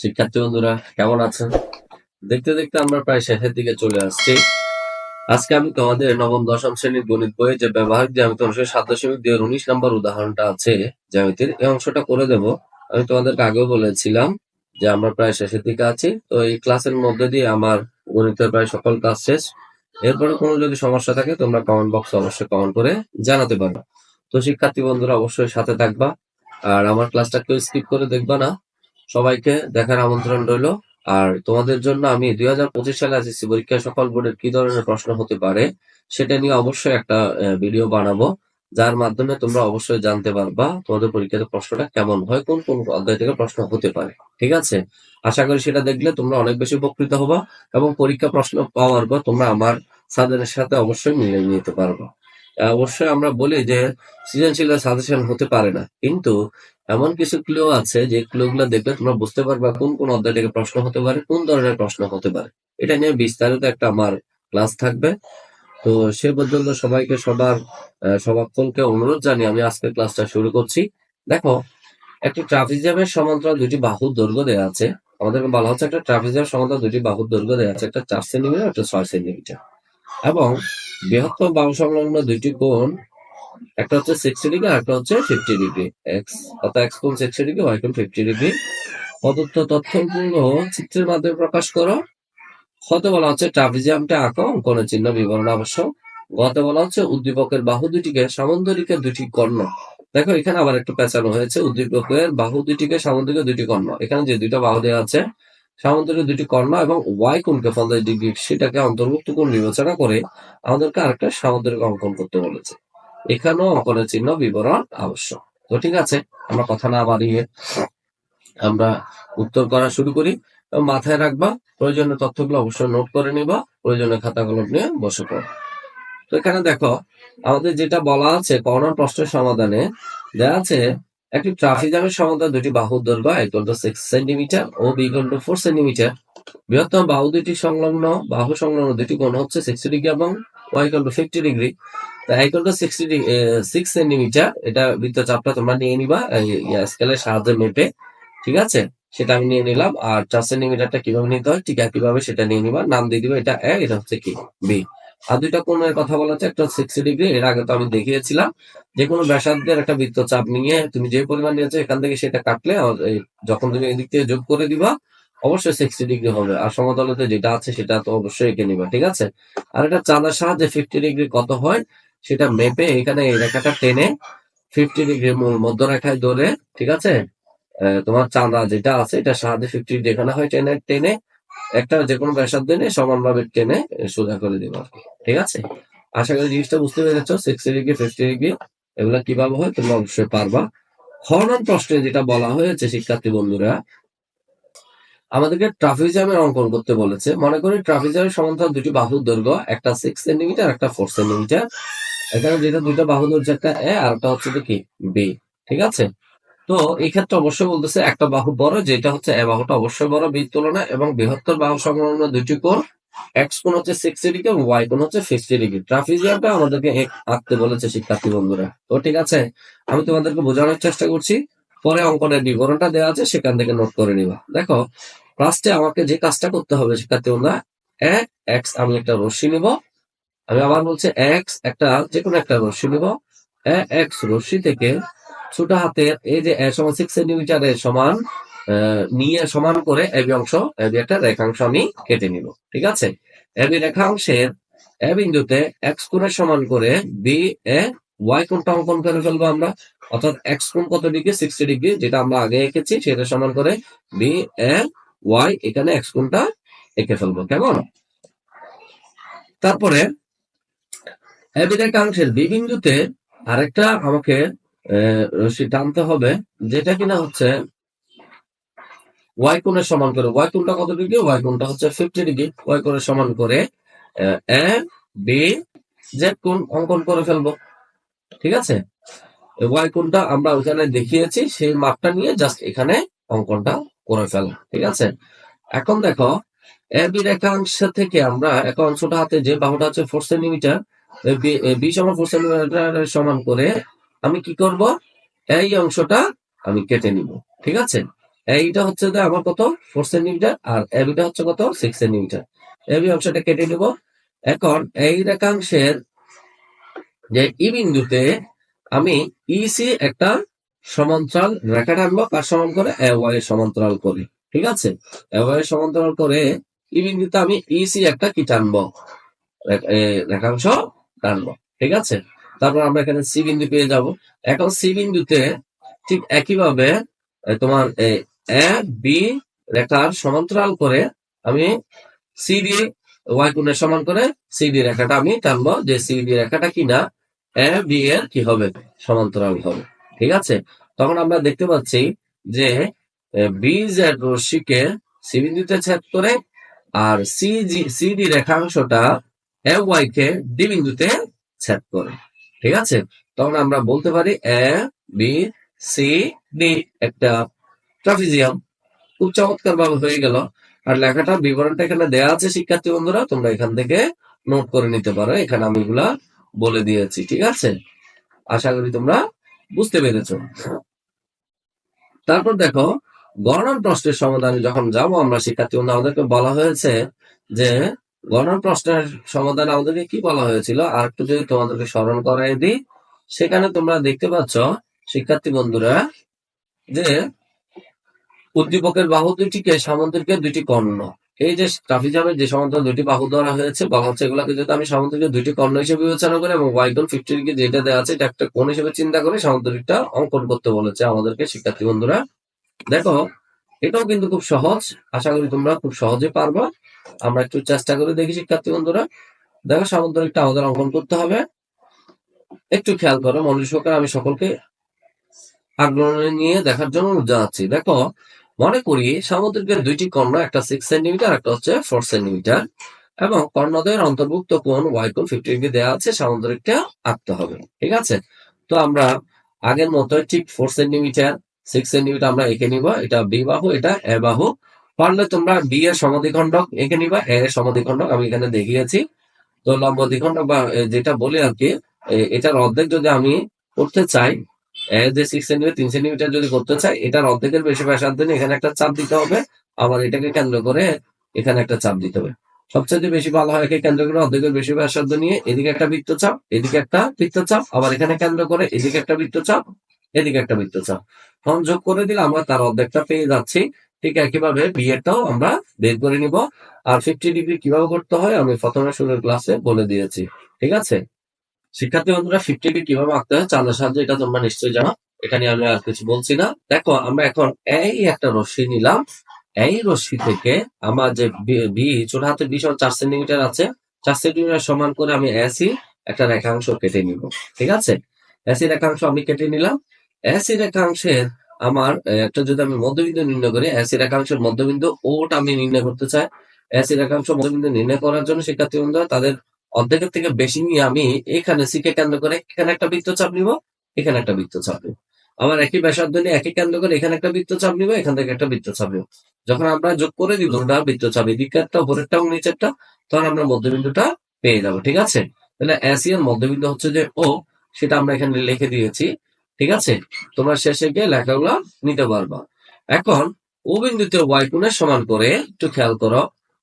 শিক্ষার্থী বন্ধুরা, কেমন আছেন? দেখতে দেখতে আমরা প্রায় শেষের দিকে চলে আসছি। আজকে আমি তোমাদের নবম, দশম শ্রেণির গণিত বইয়ে যে ব্যবহারিক জ্যামিতি অংশের সাত দশমিক দুই উনিশ নম্বর উদাহরণটা আছে জ্যামিতির, এই অংশটা করে দেব। আমি তোমাদেরকে আগেও বলেছিলাম যে আমরা প্রায় শেষের দিকে আছি। তো এই ক্লাসের মধ্যে দিয়ে আমার গণিতের প্রায় সকল ক্লাস শেষ। এরপরে কোনো যদি সমস্যা থাকে, তোমরা কমেন্ট বক্সে অবশ্যই কমেন্ট করে জানাতে পারো। তো শিক্ষার্থী বন্ধুরা, অবশ্যই সাথে থাকবা। আর আমার ক্লাসটা কেউ স্কিপ করে দেখবা না। সবাইকে দেখার আমন্ত্রণ রইল। আর তোমাদের জন্য আমি দুই হাজার পঁচিশ সালে এসএসসি পরীক্ষায় সকল বোর্ডের কি ধরনের প্রশ্ন হতে পারে সেটা নিয়ে অবশ্যই একটা ভিডিও বানাবো। যার মাধ্যমে তোমরা অবশ্যই জানতে পারবা তোমাদের পরীক্ষাতে প্রশ্নটা কেমন হয়, কোন কোন অধ্যায় থেকে প্রশ্ন হতে পারে। ঠিক আছে? আশা করি সেটা দেখলে তোমরা অনেক বেশি উপকৃত হবা এবং পরীক্ষা প্রশ্ন পাওয়ার পর তোমরা আমার সাজেশনের সাথে অবশ্যই মিলিয়ে নিতে পারবা। অবশ্যই আমরা বলি যে সৃজনশীলের সাজেশন হতে পারে না। কিন্তু এমন কিছু ক্লু আছে যে ক্লু গুলো দেখলে তোমরা বুঝতে পারবা কোন কোন অধ্যায় থেকে প্রশ্ন হতে পারে, কোন ধরনের প্রশ্ন হতে পারে। এটা নিয়ে বিস্তারিত একটা আমার ক্লাস থাকবে। তো সে পর্যন্ত সবাইকে সবার সবাকলকে অনুরোধ জানিয়ে আমি আজকের ক্লাসটা শুরু করছি। দেখো, একটা ট্রাফিক জ্যামের সমান্তরাল দুটি বাহুর দৈর্ঘ্য দেওয়া আছে। আমাদেরকে বলা হচ্ছে একটা ট্রাফিক জ্যামের সমান্তরাল দুটি বাহুর দৈর্ঘ্য দেওয়া আছে, একটা চার সেন্টিমিটার, একটা ছয় সেন্টিমিটার। এবং বৃহত্তম বাহু সংলগ্ন দুইটি কোণ, একটা হচ্ছে সিক্সটি ডিগ্রি একটা হচ্ছে ফিফটি ডিগ্রি এক্স অর্থাৎ এক্স কোণ সিক্সটি ডিগ্রি ওয়াই কোণ ফিফটি ডিগ্রি প্রদত্ত তথ্যপূর্ণ চিত্রের মাধ্যমে প্রকাশ করো। হতে বলা হচ্ছে ট্রাপিজিয়ামটা আঁকো অঙ্কনের চিহ্ন বিবরণ আবশ্যক। গতে বলা হচ্ছে উদ্দীপকের বাহু দুটিকে সামন্তরিকের দুটি কর্ণ। দেখো, এখানে আবার একটু পেঁচানো হয়েছে। উদ্দীপকের বাহু দুটিকে সামন্তরিকের দুটি কর্ণ। এখানে যে দুইটা বাহু দেওয়া আছে সামন্তরিকের দুটি কর্ণ এবং ওয়াই কোণকে পঞ্চাশ ডিগ্রি সেটাকে অন্তর্ভুক্ত কোণ বিবেচনা করে আমাদেরকে আরেকটা সামন্তরিক অঙ্কন করতে বলেছে। এখানেও অঙ্কনের চিহ্ন বিবরণ আবশ্যক। তো ঠিক আছে, আমরা কথা না বাড়িয়ে আমরা উত্তর করা শুরু করি। মাথায় রাখবা, প্রয়োজনীয় তথ্যগুলো অবশ্যই নোট করে নিবা, প্রয়োজনীয় খাতা কলম নিয়ে বসে পড়ো। তো এখানে দেখো, আমাদের যেটা বলা আছে করোনার প্রশ্নের সমাধানে দেওয়া আছে একটি ট্রাফিক জ্যামের সমাধান দুটি বাহুর দৈর্ঘ্য ইকুয়াল টু সিক্স সেন্টিমিটার ও ইকুয়াল টু ফোর সেন্টিমিটার বৃহত্তম বাহু দুটি সংলগ্ন, বাহু সংলগ্ন দুটি কোণ হচ্ছে সিক্সটি ডিগ্রি এবং ওয়াই টু ফিফটি ডিগ্রি তা equal to sixty six centimetre এটা বৃত্ত চাপটা তোমরা নিয়ে নিবা স্কেলের সাহায্যে মেপে, ঠিক আছে? সেটা আমি নিয়ে নিলাম, আর চার সেন্টিমিটারটা কীভাবে নিতে হয়, ঠিক কীভাবে সেটা নিয়ে নিবা, নাম দিয়ে দিবা এটা এ এটা হচ্ছে কি? বি। আর দুইটা কোণের কথা বলা হচ্ছে একটা সিক্সটি ডিগ্রি এর আগে তো আমি দেখিয়েছিলাম। যে কোনো ব্যাসার্ধের একটা বৃত্তচাপ নিয়ে তুমি যে পরিমাণ নিয়েছো, এখান থেকে সেটা কাটলে যখন তুমি এদিক থেকে যোগ করে দিবা, অবশ্যই সিক্সটি ডিগ্রি হবে। আর সমতলতে যেটা আছে, সেটা তো অবশ্যই এঁকে নিবা, ঠিক আছে? আর এটা চাঁদার সাহায্যে ফিফটি ডিগ্রি কত হয়, সেটা মেপে এখানে এই রেখাটা টেনে ফিফটি ডিগ্রি মূল মধ্যরেখায় ধরে, ঠিক আছে? তোমার চাঁদা যেটা আছে এটা সাহায্যে ফিফটি দেখানো হয়, টেনে টেনে একটা যে কোনো ব্যাসার্ধ নিয়ে সমানভাবে টেনে সোজা করে দিবা। ঠিক আছে? আশা করি জিনিসটা বুঝতে পেরেছ। সিক্সটি ডিগ্রি ফিফটি ডিগ্রি এগুলা কীভাবে হয় তোমরা অবশ্যই পারবা। হরনাম প্রশ্নে যেটা বলা হয়েছে, শিক্ষার্থী বন্ধুরা, আমাদেরকে ট্রাফিক জ্যামের অঙ্কন করতে বলেছে। মনে করি ট্রাফিক জ্যামের সমান্তরাল দুটি বাহুর দৈর্ঘ্য, একটা সিক্স সেন্টিমিটার একটা ফোর সেন্টিমিটার এখানে যেটা দুইটা বাহু ধরছে একটা এ আর একটা হচ্ছে কি বি ঠিক আছে? তো এই ক্ষেত্রে অবশ্যই বলতেছে একটা বাহু বড়, যেটা হচ্ছে এ বাহুটা অবশ্যই বড়, বির তুলনায়, এবং বৃহত্তর বাহু সংলগ্ন দুটি কোণ, এক্স কোণ হচ্ছে সিক্সটি ডিগ্রি ওয়াই কোণ হচ্ছে ফিফটি ডিগ্রি ট্রাফিজিয়ামটা আমাদেরকে আঁকতে বলেছে, শিক্ষার্থী বন্ধুরা। তো ঠিক আছে, আমি তোমাদেরকে বোঝানোর চেষ্টা করছি। পরে অঙ্কনের বিবরণটা দেওয়া আছে, সেখান থেকে নোট করে নিবা। দেখো ফার্স্টে আমাকে যে কাজটা করতে হবে, শিক্ষার্থী বন্ধুরা এ এক্স আমি একটা রশ্মি নিব। আমি আবার বলছি এক্স একটা যে কোনো একটা রশ্মি নিব। এক্স রশ্মি থেকে ছোট হাতের এই যে সমান সিক্স সেন্টিমিটারের সমান আহ, নিয়ে সমান করে এবি অংশ এবি একটা রেখাংশ আমি কেটে নিব ঠিক আছে? এবি রেখাংশের এ বিন্দুতে এক্স কোণের সমান করে বি এ ওয়াই কোণটা অঙ্কন করে ফেলব আমরা। অর্থাৎ এক্স কোণ কত ডিগ্রি? সিক্সটি ডিগ্রি যেটা আমরা আগে এঁকেছি সেটা সমান করে বি এ ওয়াই এখানে এক্স কোণটা এঁকে ফেলব কেমন? তারপরে এবি রেখাংশের বি বিন্দুতে আরেকটা আমাকে রশ্মি টানতে হবে, যেটা কিনা হচ্ছে ওয়াই কোণের সমান করে ওয়াই কোণটা কত ডিগ্রি? ওয়াই কোণটা হচ্ছে ফিফটি ডিগ্রি। ওয়াই কোণের সমান করে, এ বি জেড কোণ অঙ্কন করে ফেলব। ঠিক আছে? ওয়াই কোণটা আমরা ওখানে দেখিয়েছি, সেই মাপটা নিয়ে জাস্ট এখানে অঙ্কনটা করে ফেলা ঠিক আছে? এখন দেখো এ বি রেখাংশ থেকে আমরা এখন অংশটা হাতে যে বাহুটা হচ্ছে ফোর সেন্টিমিটার বি সমান ফোর সেন্টিমিটার সমান করে আমি কি করব? এই অংশটা আমি কেটে নিব, ঠিক আছে? এইটা হচ্ছে যে আমার কত? ফোর সেন্টিমিটার আর এবিটা হচ্ছে কত? সিক্স সেন্টিমিটার এবি অংশটা কেটে নিব। এখন এই রেখাংশের যে ই বিন্দুতে আমি ইসি একটা সমান্তরাল রেখা টানবো, কার সমান করে? এ ওয়াই সমান্তরাল করে, ঠিক আছে? এ ওয়াই সমান্তরাল করে ই বিন্দুতে আমি ইসি একটা কি টানবো? রেখাংশ টানবো, ঠিক আছে? তারপর আমরা এখানে সি বিন্দু পেয়ে যাব। এখন সি বিন্দুতে ঠিক একইভাবে তোমার, এ বি রেখার সমান্তরাল করে আমি সিডি ওয়াই কোণের সমান করে সিডি রেখাটা আমি টানবো যে সিডি রেখাটা কিনা, এ, বি এর কি হবে? সমান্তরাল হবে। ঠিক আছে? তখন আমরা দেখতে পাচ্ছি যে বি জেড রশ্মিকে সি বিন্দুতে ছেদ করে আর সিজি সিডি রেখাংশটা এ ওয়াই কে ডি বিন্দুতে ছেদ করে। ঠিক আছে? তখন আমরা বলতে পারি এ বি সি ডি একটা ট্রাফিজিয়াম। খুব চমৎকার ভাবে হয়ে গেল। আর লেখাটার বিবরণটা এখানে দেয়া আছে, শিক্ষার্থী বন্ধুরা, তোমরা এখান থেকে নোট করে নিতে পারো। এখানে আমি এগুলা বলে দিয়েছি, ঠিক আছে? আশা করি তোমরা বুঝতে পেরেছ। তারপর দেখো গণন প্রশ্নের সমাধানে যখন যাব, আমরা শিক্ষার্থী বন্ধু আমাদেরকে বলা হয়েছে যে গণন প্রশ্নের সমাধান আমাদেরকে কি বলা হয়েছিল? আর একটু যদি তোমাদেরকে স্মরণ করাই দিই, সেখানে তোমরা দেখতে পাচ্ছ, শিক্ষার্থী বন্ধুরা, যে উদ্দীপকের বাহু দুইটিকে সামুদ্রিকের দুইটি কর্ণ। এই যে ট্রাফিজামের যে সমান্তরাল দুইটি বাহু ধরা হয়েছে, বলা হচ্ছে এগুলোকে যদি আমি সামুদ্রিকের দুইটি কর্ণ হিসেবে বিবেচনা করি এবং ওয়াইকন ফিফটি ডিগ্রি যেটা দেওয়া আছে, এটা একটা কোণ হিসেবে চিন্তা করে সামুদ্রিকটা অঙ্কন করতে বলেছে আমাদেরকে শিক্ষার্থী বন্ধুরা। দেখো, এটাও কিন্তু খুব সহজ, আশা করি তোমরা খুব সহজে পারবা। আমরা একটু চেষ্টা করে দেখি শিক্ষার্থী বন্ধুরা। দেখো সামুদ্রিকটা আমাদের অঙ্কন করতে হবে। একটু খেয়াল করো, মনোযোগ সহকারে আমি সকলকে আগ্রহ নিয়ে দেখার জন্য জানাচ্ছি। দেখো, মনে করি সামুদ্রিকের দুইটি কর্ণ, একটা সিক্স সেন্টিমিটার একটা হচ্ছে ফোর সেন্টিমিটার এবং কর্ণদ্বয়ের অন্তর্ভুক্ত কোন ওয়াই কোণ ফিফটি ডিগ্রি দেওয়া আছে সামুদ্রিকটা আঁকতে হবে, ঠিক আছে? তো আমরা আগের মতো ঠিক ফোর সেন্টিমিটার সিক্স সেন্টিমিটার আমরা এঁকে নিব, এটা বি বাহু, এটা এ বাহু পারলে তোমরা বি এর সমাধিখণ্ডক এঁকে নিবা এ এর সমাধিখণ্ডক আমি এখানে দেখিয়েছি। তো লম্ব দ্বিখণ্ডক বা যেটা বলি আর কি এটার অর্ধেক যদি আমি করতে চাই যে সিক্স সেন্টিমিটার তিন সেন্টিমিটার যদি করতে চাই, এটার অর্ধেকের বেশি ব্যাসার্ধ নিয়ে এখানে একটা চাপ দিতে হবে। আবার এটাকে কেন্দ্র করে এখানে একটা চাপ দিতে হবে। সবচেয়ে বেশি ভালো হয় একে কেন্দ্র করে অর্ধেকের বেশি ব্যাসার্ধ নিয়ে, এদিকে একটা বৃত্তচাপ এদিকে একটা বৃত্তচাপ আবার এখানে কেন্দ্র করে এদিকে একটা বৃত্তচাপ এদিকে একটা বৃত্তচাপ তখন যোগ করে দিলে আমরা তার অর্ধেকটা পেয়ে যাচ্ছি। ঠিক একইভাবে বিয়েটাও আমরা বের করে নিব। আর ফিফটি ডিগ্রি কীভাবে করতে হয় আমি প্রথমে শুরুর ক্লাসে বলে দিয়েছি, ঠিক আছে? শিক্ষার্থী বন্ধুরা ফিফটি ডিগ্রি কীভাবে আঁকতে হয়? চাঁদের সাহায্যে এটা তোমরা নিশ্চয়ই জানো। এটা নিয়ে আমি আর কিছু বলছি না। দেখো, আমরা এখন এই একটা রশ্মি নিলাম। এই রশ্মি থেকে আমার যে বি- ছোট হাতে বিশ চার সেন্টিমিটার আছে, চার সেন্টিমিটার সমান করে আমি এসি একটা রেখাংশ কেটে নিব, ঠিক আছে? এসি রেখাংশ আমি কেটে নিলাম। এসি রেখাংশের আমার একটা যদি আমি মধ্যবিন্দু নির্ণয় করি এসি একাংশের মধ্যবিন্দু ওটা আমি নির্ণয় করতে চাই। এসি একাংশ মধ্যবিন্দু নির্ণয় করার জন্য শিক্ষার্থী বন্ধুরা তাদের অর্ধেকের থেকে বেশি নিয়ে আমি এখানে সিকে কেন্দ্র করে এখানে একটা বৃত্তচাপ নিব, এখানে একটা বৃত্তচাপ নিব। আমার একই ব্যাসার্ধ নিয়ে একই কেন্দ্র করে এখানে একটা বৃত্তচাপ নিব, এখান থেকে একটা বৃত্তচাপ নিব। যখন আমরা যোগ করে দিব ওটা বৃত্তচাপ এদিকে একটা, উপরেরটা এবং নিচেরটা, তখন আমরা মধ্যবিন্দুটা পেয়ে যাব, ঠিক আছে? তাহলে এসিয়ার মধ্যবিন্দু হচ্ছে যে ও সেটা আমরা এখানে লিখে দিয়েছি। ঠিক আছে? তোমরা শেষে গিয়ে লেখাগুলো নিতে পারবা। এখন, ও বিন্দুতে ওয়াই কোণের সমান করে একটু খেয়াল করো,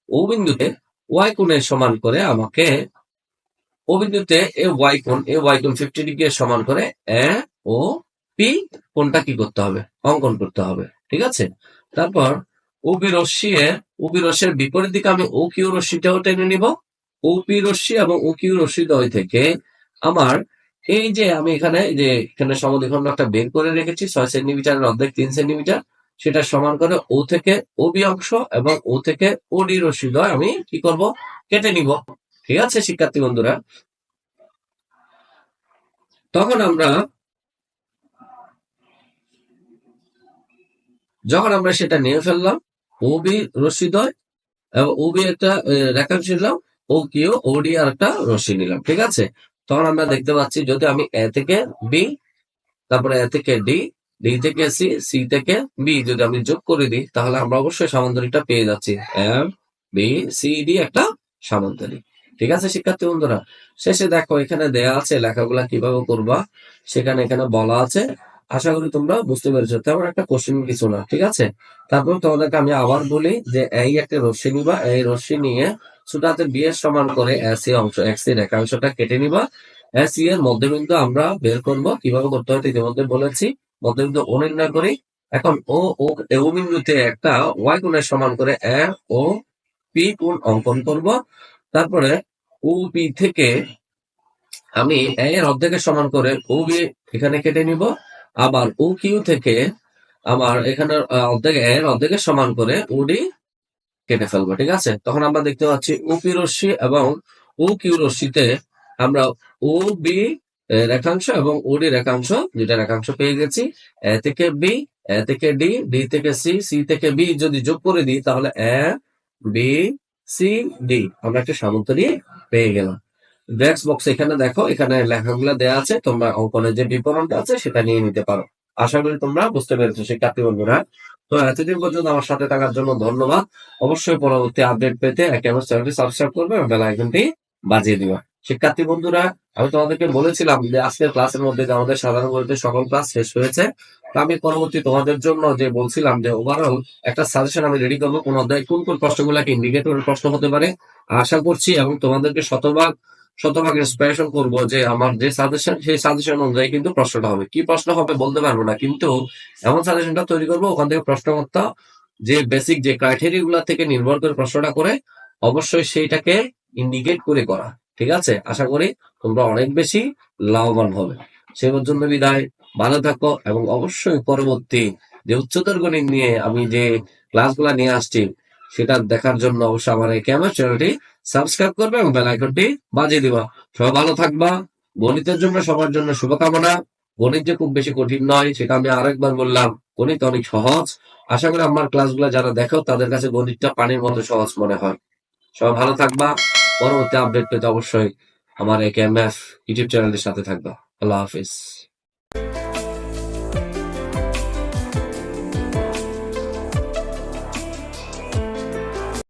ও বিন্দুতে ওয়াই কোণের সমান করে আমাকে, ও বিন্দুতে এ ওয়াই কোণ, এ ওয়াই কোণ ফিফটি ডিগ্রি সমান করে এ, ও, পি কোনটা কি করতে হবে? অঙ্কন করতে হবে। ঠিক আছে? তারপর ওপি রশ্মি এর ওপি রশ্মির বিপরীত দিকে আমি ও কিউ রশ্মিটাও টেনে নিব। ওপি রশ্মি এবং ও কিউ রশ্মি দ্বয় থেকে আমার এই যে আমি এখানে যে এখানে সমদ্বিখণ্ড একটা বের করে রেখেছি ছয় সেন্টিমিটারের অর্ধেক তিন সেন্টিমিটার সেটা সমান করে ও থেকে ওবি অংশ এবং ও থেকে ওডি রশ্মি দ্বয় আমি কি করব? কেটে নিব। ঠিক আছে শিক্ষার্থী বন্ধুরা? তখন আমরা যখন আমরা সেটা নিয়ে ফেললাম ওবি রশ্মিদ্বয় এবং ওবি একটা আহ, রেখাংশ নিলাম ও কিউ ওডি আর একটা রশ্মি নিলাম ঠিক আছে? তখন আমরা দেখতে পাচ্ছি যদি আমি এ থেকে বি তারপরে এ থেকে ডি ডি থেকে সি সি থেকে বি যদি আমি যোগ করে দিই, তাহলে আমরা অবশ্যই সামান্তরিকটা পেয়ে যাচ্ছি। এম বি সি ডি একটা সামান্তরিক। ঠিক আছে, শিক্ষার্থী বন্ধুরা? শেষে দেখো, এখানে দেয়া আছে লেখাগুলা কীভাবে করবা, সেখানে এখানে বলা আছে। আশা করি তোমরা বুঝতে পেরেছ, তেমন একটা কোশ্চেন কিছু না, ঠিক আছে? তারপর তোমাদেরকে আমি আবার বলি যে এই একটা রশ্মি নিবা, এই রশ্মি নিয়ে ছোটাতে বি এর সমান করে এস অংশ এক্সের রেখাংশটা কেটে নিবা। এসি এর মধ্যবিন্দু আমরা বের করব। কীভাবে করতে হয় ইতিমধ্যে বলেছি। মধ্যবিন্দু ও নির্ণয় করি। এখন ও ও এ ও বিন্দুতে একটা ওয়াই কোণের সমান করে এ ও পি কোণ অঙ্কন করব। তারপরে ও পি থেকে আমি এ এর অর্ধেকের সমান করে ও বি এখানে কেটে নিব। আবার ও কিউ থেকে আমার এখানে অর্ধেক এর অর্ধেকের সমান করে ওডি কেটে ফেলব, ঠিক আছে? তখন আমরা দেখতে পাচ্ছি ও পি রশ্মি এবং ও কিউ রশ্মিতে আমরা ও, বি রেখাংশ এবং ওডি রেখাংশ দুইটা রেখাংশ পেয়ে গেছি। এ থেকে বি, এ থেকে ডি ডি থেকে সি সি থেকে বি যদি যোগ করে দিই তাহলে এ, বি, সি, ডি আমরা একটা সামন্তরিক পেয়ে গেলাম। ডেস্ক বক্স এখানে দেখো, এখানে লেখাগুলো দেওয়া আছে, তোমরা অঙ্কনের যে বিবরণটা আছে সেটা নিয়ে নিতে পারো। আশা করি তোমরা বুঝতে পেরেছ, শিক্ষার্থী বন্ধুরা। তো এতদিন পর্যন্ত আমার সাথে থাকার জন্য ধন্যবাদ। অবশ্যই পরবর্তী আপডেট পেতে একেবারে চ্যানেলটি সাবস্ক্রাইব করবে এবং আইকনটি বাজিয়ে দিবা। শিক্ষার্থী বন্ধুরা, আমি তোমাদেরকে বলেছিলাম যে আজকের ক্লাসের মধ্যে যে আমাদের সাধারণ গণিতের সকল ক্লাস শেষ হয়েছে, তো আমি পরবর্তী তোমাদের জন্য যে বলছিলাম যে ওভারঅল একটা সাজেশন আমি রেডি করব, কোন অধ্যায় কোন কোন প্রশ্নগুলোকে ইন্ডিকেট করে প্রশ্ন হতে পারে, আশা করছি এবং তোমাদেরকে শতভাগ শতভাগ ইন্সপিরেশন করব যে আমার যে সাজেশন সেই সাজেশন অনুযায়ী কিন্তু প্রশ্নটা হবে। কি প্রশ্ন হবে বলতে পারব না, কিন্তু এমন সাজেশনটা তৈরি করব, ওখান থেকে প্রশ্ন প্রশ্নকর্তা যে বেসিক যে ক্রাইটেরিয়া গুলা থেকে নির্ভর করে প্রশ্নটা করে, অবশ্যই সেইটাকে ইন্ডিকেট করে করা। ঠিক আছে? আশা করি তোমরা অনেক বেশি লাভবান হবে। সে পর্যন্ত বিদায়। ভালো থাকো এবং অবশ্যই পরবর্তী যে উচ্চতর গণিত নিয়ে আমি যে ক্লাসগুলা নিয়ে আসছি, সেটা দেখার জন্য অবশ্যই আমার এই ক্যামেরা চ্যানেলটি সাবস্ক্রাইব করবে এবং বেল আইকনটি বাজিয়ে দিবা। সবাই ভালো থাকবা। গণিতের জন্য, সবার জন্য শুভকামনা। গণিত যে খুব বেশি কঠিন নয়, সেটা আমি আরেকবার বললাম। গণিত অনেক সহজ। আশা করি আমার ক্লাসগুলো যারা দেখো, তাদের কাছে গণিতটা পানির মতো সহজ মনে হয়। সবাই ভালো থাকবা। পরবর্তী আপডেট পেতে অবশ্যই আমার এ এম এফ ইউটিউব চ্যানেলের সাথে থাকবা। আল্লাহ হাফিজ।